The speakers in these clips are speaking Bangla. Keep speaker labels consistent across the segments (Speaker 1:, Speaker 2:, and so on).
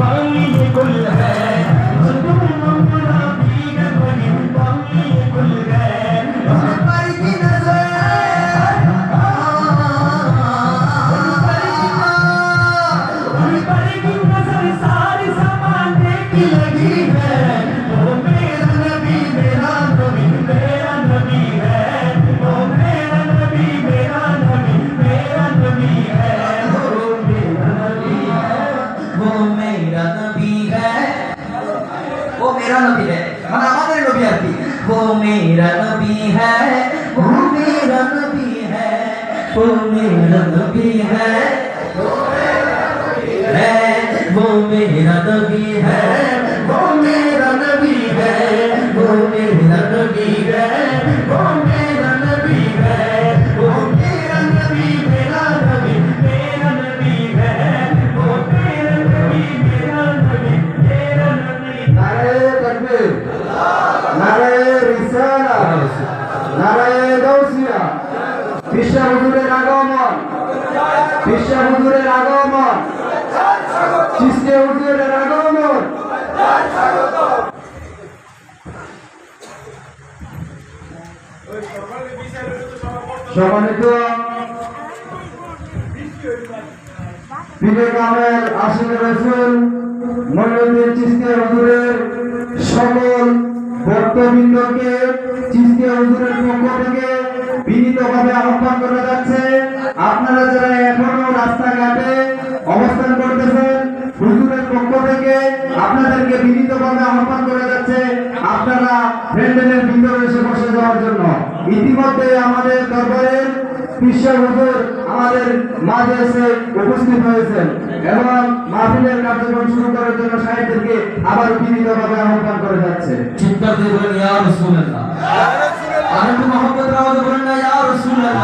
Speaker 1: பாலியை கொள்ள मेरा नबी है
Speaker 2: মানে আমাদের নবী আর কি वो मेरा नबी है वो मेरा नबी है वो मेरा नबी है है वो मेरा नबी है वो मेरा नबी है वो मेरा नबी है
Speaker 1: वो
Speaker 3: হুজুরের আগমন। চিস্তে হুজুরের আগমন। সম্মানিত নামের আশিক রসুল মন্ডলীর চিস্তিয়া হুজুরের সকল ভক্তবৃন্দকে চিস্তিয়া হুজুরের পক্ষ থেকে বিনীতভাবে আহ্বান করা যাচ্ছে। আপনারা যারা এখনও রাস্তাঘাটে অবস্থান করতেছেন হুজুরের পক্ষ থেকে আপনাদেরকে বিনীতভাবে আহ্বান করা যাচ্ছে আপনারা প্যান্ডেলের ভিতরে এসে বসে যাওয়ার জন্য। ইতিমধ্যে আমাদের দরবারের বিশ্বের হুজুর আমাদের মাঝে এসে উপস্থিত হয়েছেন এবং মাহফিলের কার্যক্রম শুরু করার জন্য সাহেবদেরকে আবার বিনীতভাবে আহ্বান করে যাচ্ছে।
Speaker 2: চিৎকার দিয়ে বলেন ইয়া রাসূলুল্লাহ। আর একটু মহব্বতের আওয়াজে বলেন না ইয়া রাসূলুল্লাহ।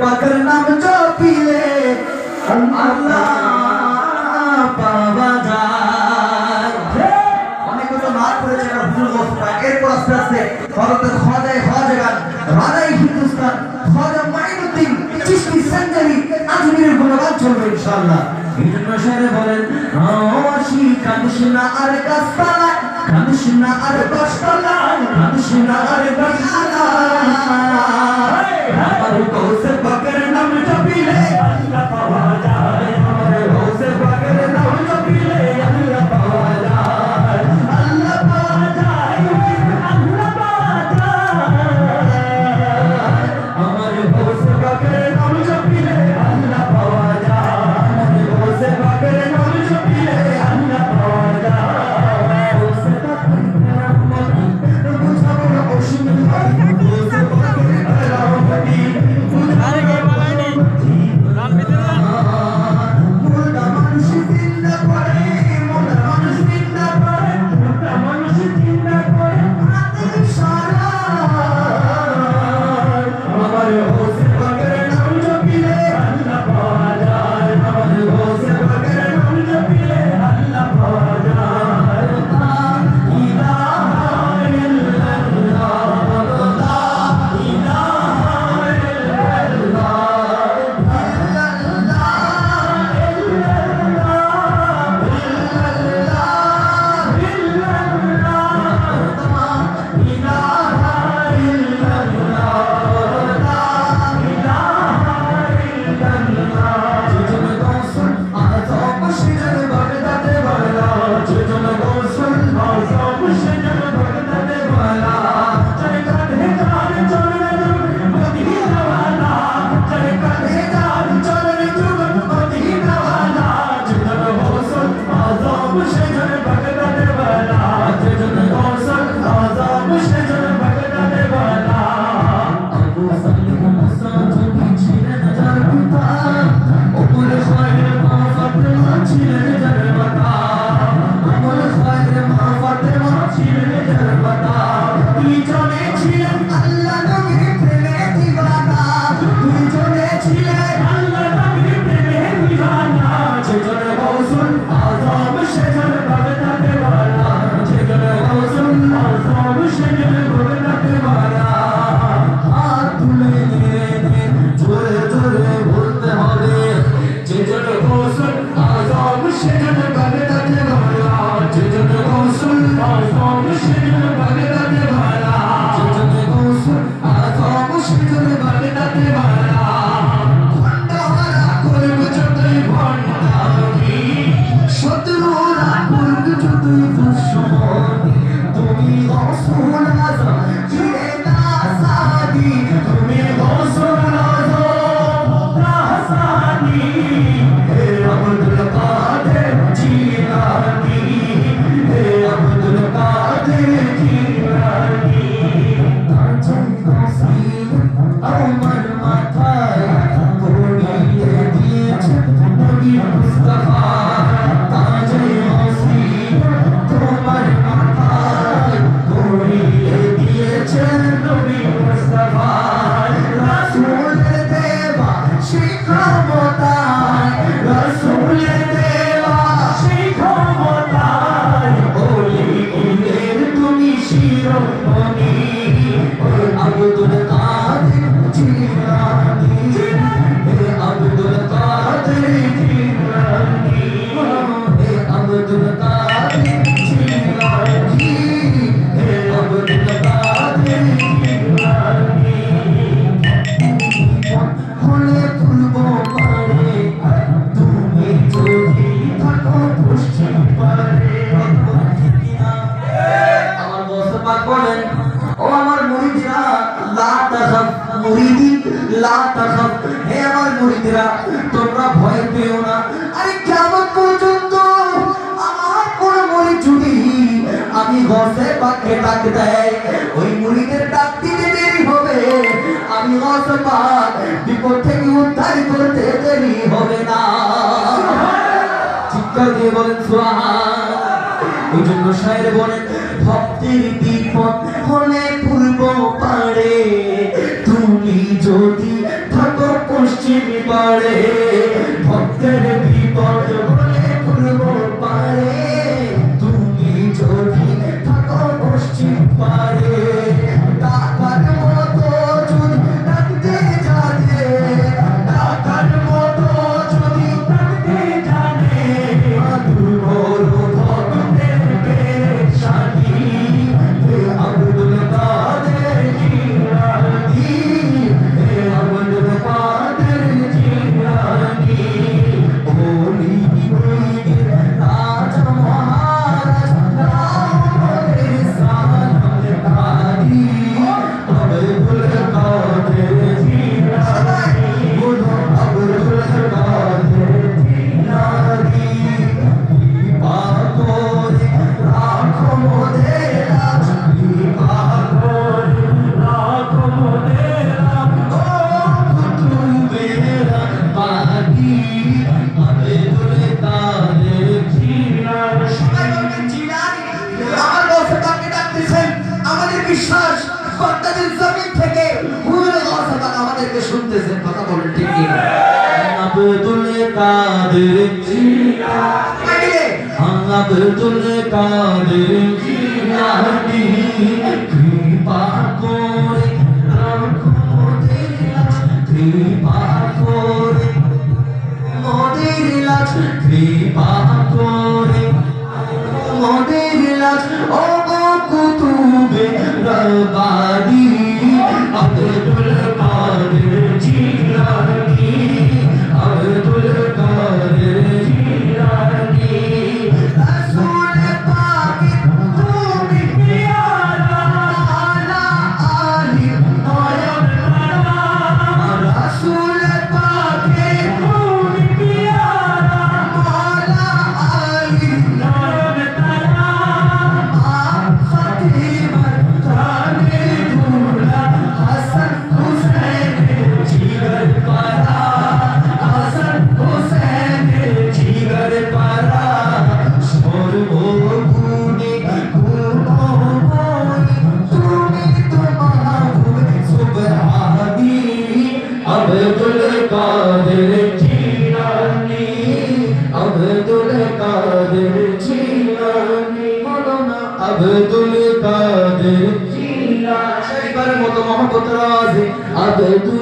Speaker 2: পাকের নাম জপিলে আল্লাহ পাওয়া অনেক তো মার করেছে আর ভুল পাক এরপর আস্তে আস্তে হযরত খাজায়ে খাজাগান রানাই হিন্দুস্তান খাজা মাইনুদ্দিন, চিশতি সঞ্জরি, আজমিরের গুণগান চলবে ইনশাআল্লাহ। বলেন না আর গাছতলায় কৃষ্ণ আর নাম জপিলে। পাওয়া যায়। সেখানে তাদের মুমিনেরা তোমরা ভয় পেও না। আরে কেমন পর্যন্ত? আমার কোন মরি ছুটি আমি গসে পাকে ডাক দেয়। ওই মুড়িদের ডাক দিতে দেরি হবে। আমি গসে পাক বিপদ থেকে উদ্ধার করতে দেরি হবে না। চিৎকার দিয়ে বলেন সোহান ওই জন্য সাহেব বলেন, ভক্তির বিপদ হলে পূর্ব পারে তুমি যদি থাক পশ্চিম পারে ভক্তের বিপদ বলে পূর্ব পারে তুমি যদি থাকো পশ্চিম পারে কাদের জিনা আমাদের জন্য কাদের? জিনা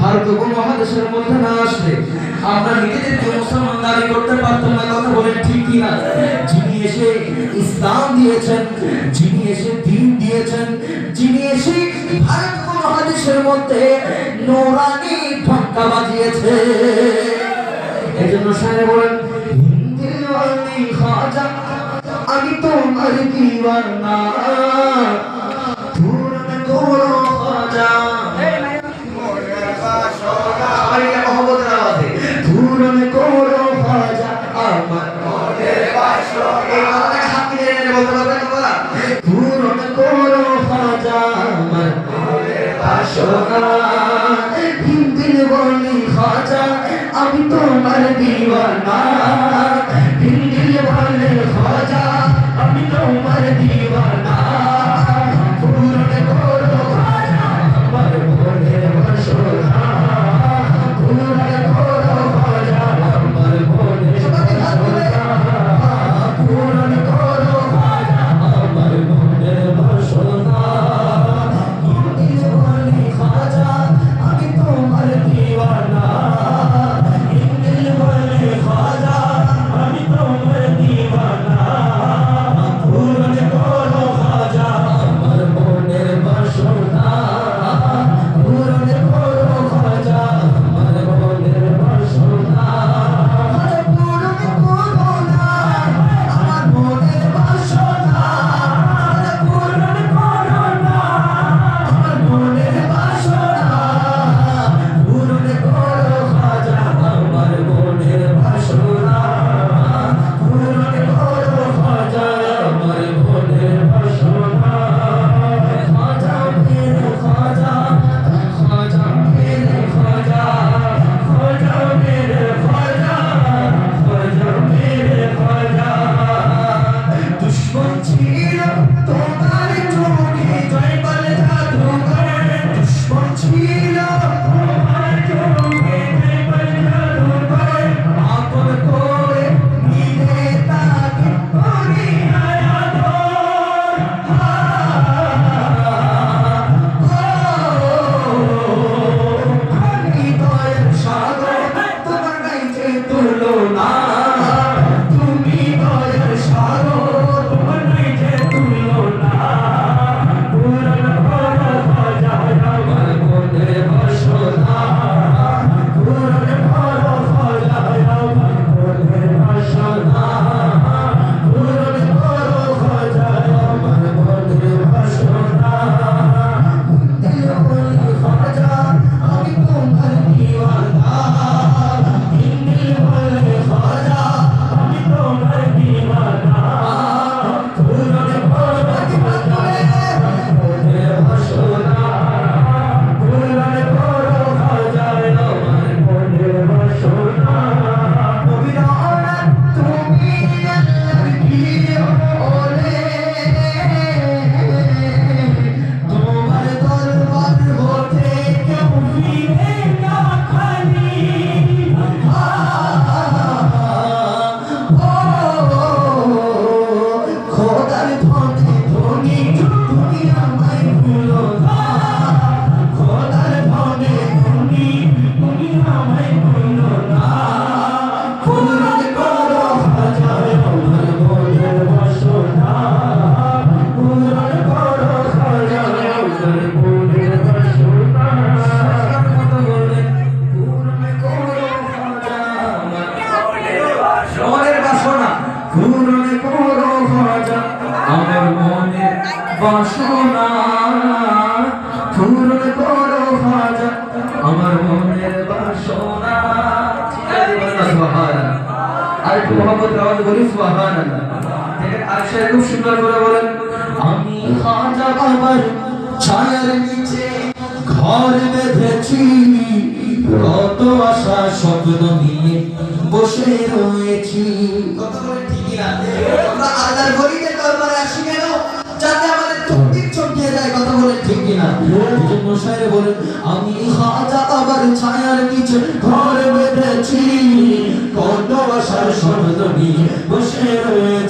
Speaker 2: ভারত উপমহাদেশের মধ্যে না আসলে আমরা নিজেদেরকে মুসলমান দাবি করতে পারতাম না, কথা বলেন ঠিক কি না যিনি এসে ইসলাম দিয়েছেন, যিনি এসে দিন দিয়েছেন, যিনি এসে ভারত উপমহাদেশের মধ্যে নোরানি ঠক্কা বাজিয়েছে। এই জন্য সাহেব বলেন আমি তোমার দিওয়ানা। দিওয়ানা আর খুব সুন্দর করে বলেন। আমি খাজা বাবার ছায়ার নিচে ঘর বেঁধেছি। কত আশা স্বপ্ন নিয়ে বসে রয়েছি। কত করে ঠিকই না আমরা আল্লাহর গরিবের দরবারে আসি কেন? যাতে আমাদের তকদির চমকিয়ে যায় কথা বলে ঠিক কিনা? মশাই বলেন আমি খাজা ছায়ার নিচে ঘর বেঁধেছি। কত আশার শব্দ নিয়ে বসে রয়েছি।